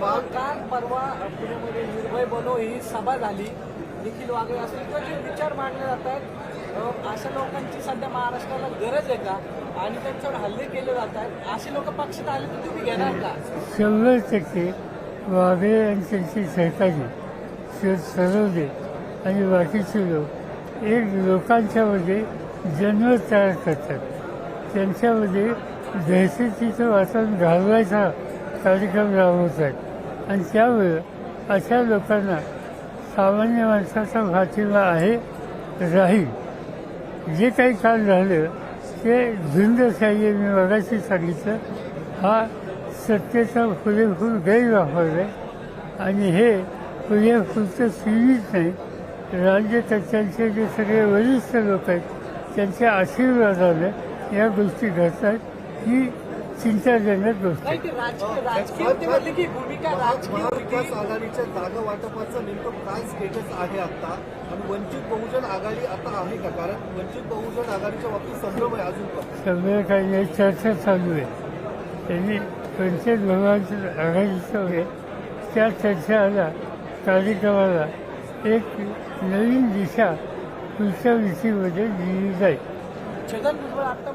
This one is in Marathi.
साहेब काल परवा पुण्यामध्ये निर्भय बनो ही सभा झाली. निखिल वागळे असतील किंवा जे विचार मांडले जातात अशा लोकांची सध्या महाराष्ट्राला गरज आहे का? आणि त्यांच्यावर हल्ले केले जात आहेत. असे लोक पक्षात आले तर तुम्ही घेणार का? शंभर टक्के वागळे आणि त्यांची सहकारी सरवले आणि बाकीचे लोक. एक लोकांच्यामध्ये जन्म तयार करतात. त्यांच्यामध्ये दहशतीचं वातावरण घालवायचा कार्यक्रम राबवत आहेत आणि त्यामुळे अशा लोकांना सामान्य माणसाचा पाठिंबा आहे राहील. जे काही काल झालं ते झुंडशाही मी मगाशी सांगितलं. हा सत्तेचा पुरेपूर गैरवापर आहे आणि हे पुरेपूरचं सीमित नाही. राज्यकर्त्यांचे त्यांचे जे सगळे वरिष्ठ लोक आहेत त्यांच्या आशीर्वादानं या गोष्टी घडतात. ही चिंताजनक गोष्ट आहे नाही ते राजकीय राजकीय होती म्हणली की भूमिका राजकीय महाविकास आघाडीच्या जागा वाटपाचं नेमकं काय स्टेटस आहे आता? आणि वंचित बहुजन आघाडी आता आहे का? कारण वंचित बहुजन आघाडीच्या बाबतीत संभ्रम आहे अजून पण. सगळं काही चर्चा चालू आहे. त्यांनी पंचायत भवनाचं आघाडीचं आहे. त्या चर्चाला कार्यक्रमाला एक नवीन दिशा पुढच्या विषयीमध्ये दिली जाईल. छगन भुजबळ आता